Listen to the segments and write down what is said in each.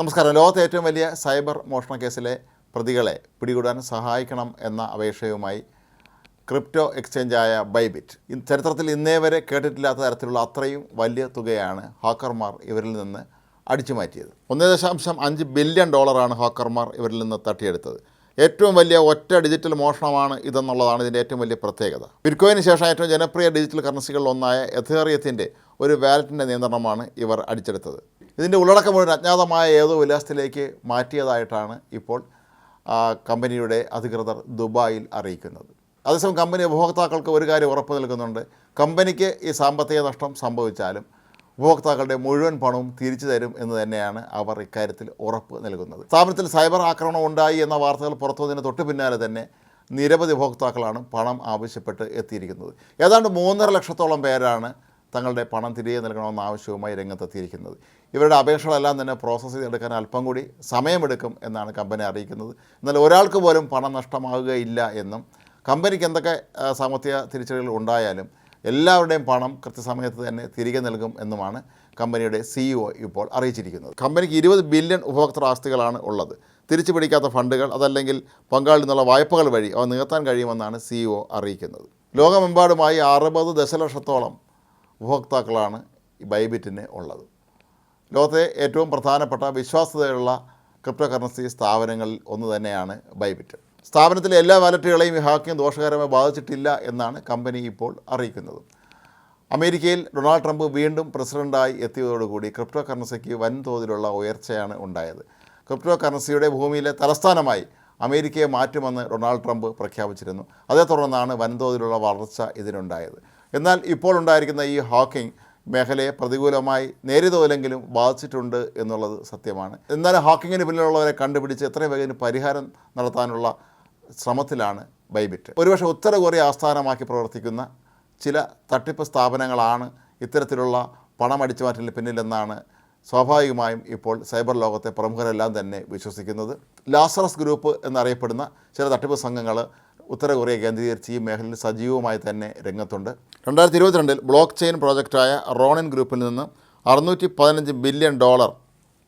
നമസ്കാരം. ലോകത്തെ ഏറ്റവും വലിയ സൈബർ മോഷണ കേസിലെ പ്രതികളെ പിടികൂടാൻ സഹായിക്കണം എന്ന അപേക്ഷയുമായി ക്രിപ്റ്റോ എക്സ്ചേഞ്ചായ ബൈബിറ്റ്. ചരിത്രത്തിൽ ഇന്നേ വരെ കേട്ടിട്ടില്ലാത്ത തരത്തിലുള്ള അത്രയും വലിയ തുകയാണ് ഹാക്കർമാർ ഇവരിൽ നിന്ന് അടിച്ചു മാറ്റിയത്. ഒന്നേ ദശാംശം അഞ്ച് ബില്യൺ ഡോളറാണ് ഹാക്കർമാർ ഇവരിൽ നിന്ന് തട്ടിയെടുത്തത്. ഏറ്റവും വലിയ ഒറ്റ ഡിജിറ്റൽ മോഷണമാണ് ഇതെന്നുള്ളതാണ് ഇതിന്റെ ഏറ്റവും വലിയ പ്രത്യേകത. ബിറ്റ്കോയിന് ശേഷം ഏറ്റവും ജനപ്രിയ ഡിജിറ്റൽ കറൻസികളിൽ ഒന്നായ എഥേറിയത്തിന്റെ ഒരു വാലറ്റിന്റെ നിയന്ത്രണമാണ് ഇവർ അടിച്ചെടുത്തത്. ഇതിന്റെ ഉള്ളടക്കം മുഴുവൻ അജ്ഞാതമായ ഏതോ വിലാസത്തിലേക്ക് മാറ്റിയതായിട്ടാണ് ഇപ്പോൾ കമ്പനിയുടെ അധികൃതർ ദുബായിൽ അറിയിക്കുന്നത്. അതേസമയം കമ്പനി ഉപഭോക്താക്കൾക്ക് ഒരു കാര്യം ഉറപ്പ് നൽകുന്നുണ്ട്. കമ്പനിക്ക് ഈ സാമ്പത്തിക നഷ്ടം സംഭവിച്ചാലും ഉപഭോക്താക്കളുടെ മുഴുവൻ പണവും തിരിച്ചു തരും എന്ന് തന്നെയാണ് അവർ ഇക്കാര്യത്തിൽ ഉറപ്പ് നൽകുന്നത്. സ്ഥാപനത്തിൽ സൈബർ ആക്രമണം ഉണ്ടായി എന്ന വാർത്തകൾ പുറത്തുവന്നതിന് തൊട്ട് പിന്നാലെ തന്നെ നിരവധി ഉപഭോക്താക്കളാണ് പണം ആവശ്യപ്പെട്ട് എത്തിയിരിക്കുന്നത്. ഏതാണ്ട് മൂന്നര ലക്ഷത്തോളം പേരാണ് തങ്ങളുടെ പണം തിരികെ നൽകണമെന്ന ആവശ്യവുമായി രംഗത്തെത്തിയിരിക്കുന്നത്. ഇവരുടെ അപേക്ഷകളെല്ലാം തന്നെ പ്രോസസ്സ് ചെയ്തെടുക്കാൻ അല്പം കൂടി സമയമെടുക്കും എന്നാണ് കമ്പനി അറിയിക്കുന്നത്. എന്നാൽ ഒരാൾക്ക് പോലും പണം നഷ്ടമാകുകയില്ല എന്നും കമ്പനിക്ക് എന്തൊക്കെ സാമ്പത്തിക തിരിച്ചടികൾ ഉണ്ടായാലും എല്ലാവരുടെയും പണം കൃത്യസമയത്ത് തന്നെ തിരികെ നൽകും എന്നുമാണ് കമ്പനിയുടെ സിഇഒ ഇപ്പോൾ അറിയിച്ചിരിക്കുന്നത്. കമ്പനിക്ക് ഇരുപത് ബില്യൺ ഉപഭോക്തൃ ആസ്തികളാണ് ഉള്ളത്. തിരിച്ചു പിടിക്കാത്ത ഫണ്ടുകൾ അതല്ലെങ്കിൽ പങ്കാളിൽ നിന്നുള്ള വായ്പകൾ വഴി അവ നികത്താൻ കഴിയുമെന്നാണ് സിഇഒ അറിയിക്കുന്നത്. ലോകമെമ്പാടുമായി അറുപത് ദശലക്ഷത്തോളം ഉപഭോക്താക്കളാണ് ഈ ബൈബിറ്റിന് ഉള്ളത്. ലോകത്തെ ഏറ്റവും പ്രധാനപ്പെട്ട വിശ്വാസ്യതയുള്ള ക്രിപ്റ്റോ കറൻസി സ്ഥാപനങ്ങളിൽ ഒന്ന് തന്നെയാണ് ബൈബിറ്റ്. സ്ഥാപനത്തിലെ എല്ലാ വാലറ്റുകളെയും ഈ ഹാക്കിംഗ് ദോഷകരമായി ബാധിച്ചിട്ടില്ല എന്നാണ് കമ്പനി ഇപ്പോൾ അറിയിക്കുന്നത്. അമേരിക്കയിൽ ഡൊണാൾഡ് ട്രംപ് വീണ്ടും പ്രസിഡന്റായി എത്തിയതോടുകൂടി ക്രിപ്റ്റോ കറൻസിക്ക് വൻതോതിലുള്ള ഉയർച്ചയാണ് ഉണ്ടായത്. ക്രിപ്റ്റോ കറൻസിയുടെ ഭൂമിയിലെ തലസ്ഥാനമായി അമേരിക്കയെ മാറ്റുമെന്ന് ഡൊണാൾഡ് ട്രംപ് പ്രഖ്യാപിച്ചിരുന്നു. അതേ തുടർന്നാണ് വൻതോതിലുള്ള വളർച്ച ഇതിനുണ്ടായത്. എന്നാൽ ഇപ്പോൾ ഉണ്ടായിരിക്കുന്ന ഈ ഹോക്കിംഗ് മേഖലയെ പ്രതികൂലമായി നേരിതോലെങ്കിലും ബാധിച്ചിട്ടുണ്ട് എന്നുള്ളത് സത്യമാണ്. എന്നാൽ ഹോക്കിങ്ങിന് പിന്നിലുള്ളവരെ കണ്ടുപിടിച്ച് എത്രയും വേഗം പരിഹാരം നടത്താനുള്ള ശ്രമത്തിലാണ് ബൈബിറ്റ്. ഒരുപക്ഷെ ഉത്തര കൊറിയ ആസ്ഥാനമാക്കി പ്രവർത്തിക്കുന്ന ചില തട്ടിപ്പ് സ്ഥാപനങ്ങളാണ് ഇത്തരത്തിലുള്ള പണം അടിച്ചുമാറ്റലിന് പിന്നിലെന്നാണ് സ്വാഭാവികമായും ഇപ്പോൾ സൈബർ ലോകത്തെ പ്രമുഖരെല്ലാം തന്നെ വിശ്വസിക്കുന്നത്. ലാസറസ് ഗ്രൂപ്പ് എന്നറിയപ്പെടുന്ന ചില തട്ടിപ്പ് സംഘങ്ങൾ ഉത്തര കൊറിയ കേന്ദ്രീകരിച്ച് ഈ മേഖലയിൽ സജീവമായി തന്നെ രംഗത്തുണ്ട്. രണ്ടായിരത്തി ഇരുപത്തിരണ്ടിൽ ബ്ലോക്ക് ചെയിൻ പ്രോജക്റ്റായ റോണിൻ ഗ്രൂപ്പിൽ നിന്ന് അറുന്നൂറ്റി പതിനഞ്ച് ബില്യൺ ഡോളർ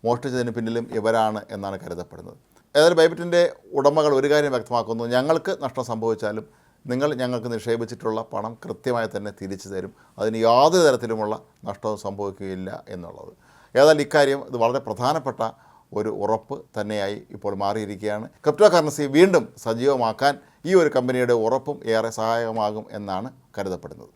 മോഷ്ടിച്ചതിന് പിന്നിലും ഇവരാണ് എന്നാണ് കരുതപ്പെടുന്നത്. ഏതായാലും ബൈബിറ്റിന്റെ ഉടമകൾ ഒരു കാര്യം വ്യക്തമാക്കുന്നു. ഞങ്ങൾക്ക് നഷ്ടം സംഭവിച്ചാലും നിങ്ങൾ ഞങ്ങൾക്ക് നിക്ഷേപിച്ചിട്ടുള്ള പണം കൃത്യമായി തന്നെ തിരിച്ചു തരും. അതിന് യാതൊരു തരത്തിലുമുള്ള നഷ്ടവും സംഭവിക്കുകയില്ല എന്നുള്ളത്. ഏതായാലും ഇക്കാര്യം ഇത് വളരെ പ്രധാനപ്പെട്ട ഒരു ഉറപ്പ് തന്നെയായി ഇപ്പോൾ മാറിയിരിക്കുകയാണ്. ക്രിപ്റ്റോ കറൻസി വീണ്ടും സജീവമാക്കാൻ ഈ ഒരു കമ്പനിയുടെ ഉറപ്പും ഏറെ സഹായകമാകും എന്നാണ് കരുതപ്പെടുന്നത്.